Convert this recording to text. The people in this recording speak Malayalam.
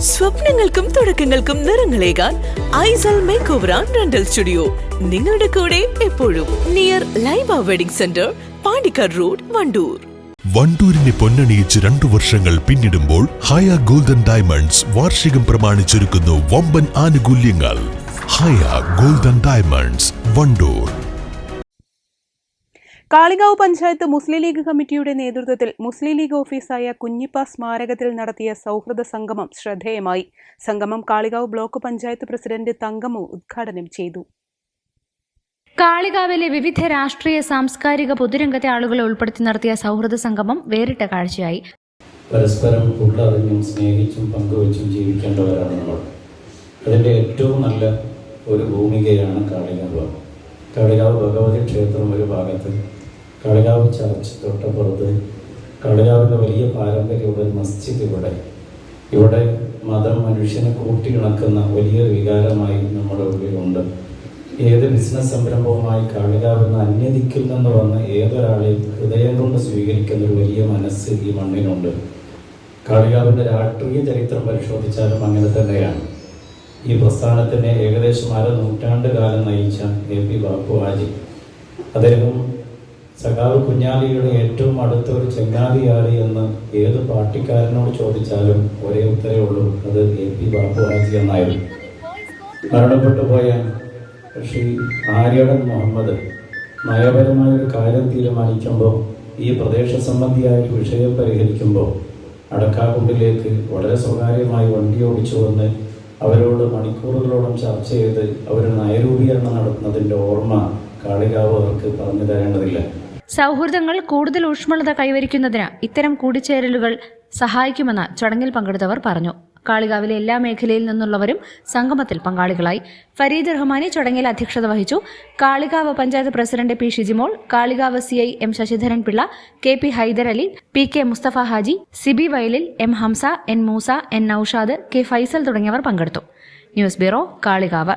സ്വപ്നങ്ങൾക്കും തുടക്കങ്ങൾക്കും നിറങ്ങളേകാൻ ഐസൽ make over and rental studio. നിങ്ങളുടെ കൂടെ എപ്പോഴും near Laiba wedding centre Pandikkad road Wandoor. വണ്ടൂരിനെ പൊന്നണിയിച്ച് രണ്ടു വർഷങ്ങൾ പിന്നിടുമ്പോൾ ഹയ ഗോൾഡൻ ഡയമണ്ട്സ് വാർഷികം പ്രമാണിച്ചൊരുക്കുന്നു വമ്പൻ ആനുകൂല്യങ്ങൾ. Haya golden diamonds Wandoor. Kalikavu panchayat Muslim League കമ്മിറ്റിയുടെ നേതൃത്വത്തിൽ മുസ്ലിം ലീഗ് ഓഫീസായ കുഞ്ഞിപ്പ സ്മാരകത്തിൽ നടത്തിയ സൗഹൃദ സംഗമം ശ്രദ്ധേയമായി. സംഗമം കാളികാവ് ബ്ലോക്ക് പഞ്ചായത്ത് പ്രസിഡന്റ് തങ്കമു ഉദ്ഘാടനം ചെയ്തു. കാളികാവിലെ വിവിധ രാഷ്ട്രീയ സാംസ്കാരിക പൊതുരംഗത്തെ ആളുകളെ ഉൾപ്പെടുത്തി നടത്തിയ സൗഹൃദ സംഗമം വേറിട്ട കാഴ്ചയായി. പരസ്പരം ഉള്ളറിഞ്ഞും സ്നേഹിച്ചും പങ്കുവച്ചും ജീവിക്കേണ്ടവരാണ് നമ്മൾ. അതിന്റെ ഏറ്റവും നല്ല ഒരു ഭൂമികയാണ് കാളികാവ്. കാളികാവ് ഭഗവതി ക്ഷേത്രം ഒരു ഭാഗത്ത് കാളികാവ് ചർച്ച് തൊട്ടപ്പുറത്ത് കാളികാവിന്റെ വലിയ പാരമ്പര്യമുള്ള മസ്ജിദ് ഇവിടെ. ഇവിടെ മതം മനുഷ്യനെ കൂട്ടിയിണക്കുന്ന വലിയൊരു വികാരമായി നമ്മുടെ ഉള്ളിലുണ്ട്. ഏത് ബിസിനസ് സംരംഭവുമായി നിന്ന് അന്യദിക്കിൽ നിന്ന് വന്ന് ഏതൊരാളെയും ഹൃദയം കൊണ്ട് സ്വീകരിക്കുന്ന ഒരു വലിയ മനസ്സ് ഈ മണ്ണിനുണ്ട്. കളികാവിന്റെ രാഷ്ട്രീയ ചരിത്രം പരിശോധിച്ചാലും അങ്ങനെ തന്നെയാണ്. ഈ പ്രസ്ഥാനത്തിനെ ഏകദേശം അര നൂറ്റാണ്ട് കാലം നയിച്ച എ പി ബാപ്പുവാജി. അദ്ദേഹം സഖാവ് കുഞ്ഞാലിയുടെ ഏറ്റവും അടുത്ത ഒരു ചെങ്ങാതിയാളി എന്ന് ഏത് പാർട്ടിക്കാരനോട് ചോദിച്ചാലും ഒരേ ഉത്തരവേ ഉള്ളൂ. അത് എ പി ബാബു ബാപ്പുവാജി എന്നായിരുന്നു. മരണപ്പെട്ടു പോയ ശ്രീ ആര്യടൻ മുഹമ്മദ് നയപരമായ ഒരു കാര്യം തീരുമാനിക്കുമ്പോൾ ഈ പ്രദേശ സംബന്ധിയായ ഒരു വിഷയം പരിഹരിക്കുമ്പോൾ അടക്കാകുണ്ടിലേക്ക് വളരെ സ്വകാര്യമായി വണ്ടി ഓടിച്ചു വന്ന് അവരോട് മണിക്കൂറുകളോളം ചർച്ച ചെയ്ത് അവർ നയരൂപീകരണം നടത്തുന്നതിന്റെ ഓർമ്മ കാളികാവ് അവർക്ക് പറഞ്ഞു തരേണ്ടതില്ല. സൗഹൃദങ്ങൾ കൂടുതൽ ഊഷ്മളത കൈവരിക്കുന്നതിന് ഇത്തരം കൂടിച്ചേരലുകൾ സഹായിക്കുമെന്ന് ചടങ്ങിൽ പങ്കെടുത്തവർ പറഞ്ഞു. കാളികാവിലെ എല്ലാ മേഖലയിൽ നിന്നുള്ളവരും സംഗമത്തിൽ പങ്കാളികളായി. ഫരീദ് റഹ്മാനി ചടങ്ങിൽ അധ്യക്ഷത വഹിച്ചു. Kalikavu panchayat president P Shijimol Kalikavu C I M Sasidharan Pillai K P Haidarali P K Musthafa Haji Siby Vayalil M Hamza N Moosa N Noushad K Faisal തുടങ്ങിയവർ പങ്കെടുത്തു. News bureau Kalikavu.